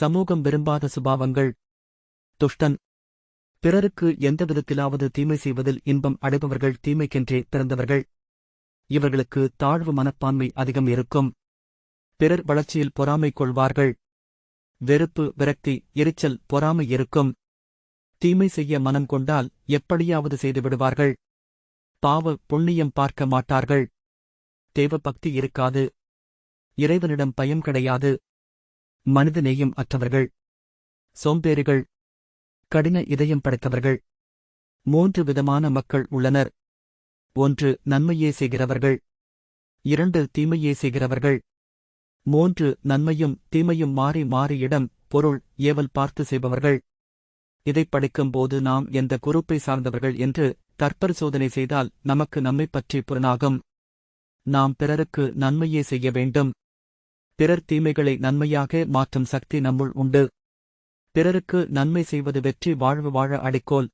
சமூகம் விரும்பாத சுபாவங்கள். துஷ்டன். பிறருக்கு எந்த விதத்திலாவது தீமை செய்வதில் இன்பம் அடைபவர்கள் தீமைக்கென்றே பிறந்தவர்கள். இவர்களுக்கு தாழ்வு மனப்பான்மை அதிகம் இருக்கும். பிறர் வளர்ச்சியில் பொறாமை கொள்வார்கள். வெறுப்பு விரக்தி எரிச்சல் பொறாமை இருக்கும். தீமை செய்ய மனம் கொண்டால் எப்படியாவது செய்து விடுவார்கள். பாவ புண்ணியம் பார்க்க மாட்டார்கள். தேவ பக்தி இருக்காது. இறைவனிடம் பயம் கிடையாது. மனிதநேயம் அற்றவர்கள் சோம்பேறிகள் கடின இதயம் படைத்தவர்கள் மூன்று விதமான மக்கள் உள்ளனர். ஒன்று நன்மையே செய்கிறவர்கள். இரண்டு தீமையே செய்கிறவர்கள். மூன்று நன்மையும் தீமையும் மாறி மாறி இடம் பொருள் ஏவல் பார்த்து செய்பவர்கள். இதைப் படிக்கும்போது நாம் எந்த குரூப்பை சார்ந்தவர்கள் என்று தற்பரிசோதனை செய்தால் நமக்கு நம்மைப் பற்றி புலனாகும். நாம் பிறருக்கு நன்மையே செய்ய வேண்டும். பிறர் தீமைகளை நன்மையாக மாற்றும் சக்தி நம்முள் உண்டு. பிறருக்கு நன்மை செய்வது வெற்றி வாழ்வு வாழ அடிக்கோல்